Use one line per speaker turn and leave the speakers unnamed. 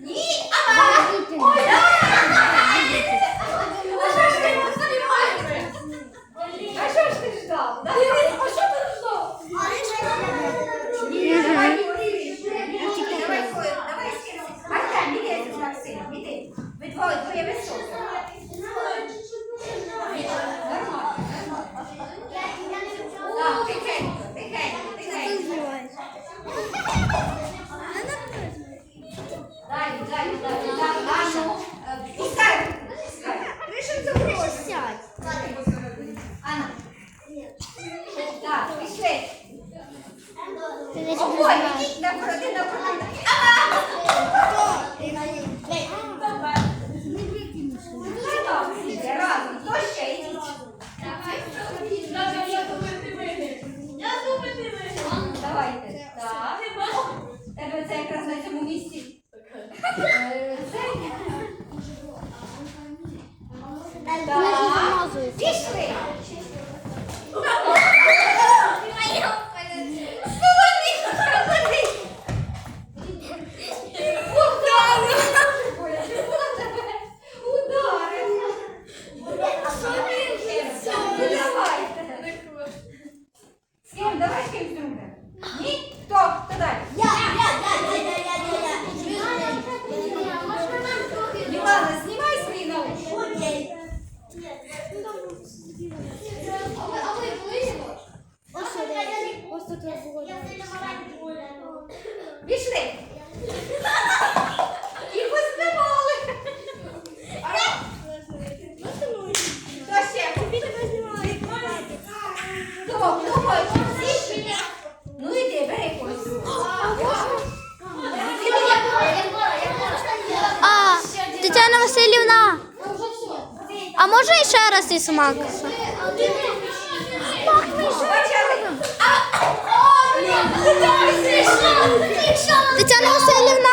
Ні! Ага! Ой, А що ж ти не знімаєш? А що ж ти ждав? Да? А що ти ждав? Ні, давай. Давай, давай. Артем, іди з Максимом, іди. Ви двоє, двоє високі. Нормально, нормально. Так, тихенько, Йдіть на короти, на йдіть? Давайте. Так. Тебе це якраз на цьому місці. Е. Так. Пішли. Ким другим. Ні? Хто? Хто далі? Мілана, знімай свої наушники. Пішли. І поспівали. Хто ще? Хто? Хто хоче? Всі? Ну йди, бери когось.
А, Тетяна Васильівна, а може ще раз і
смак?
Тетяна Васильівна.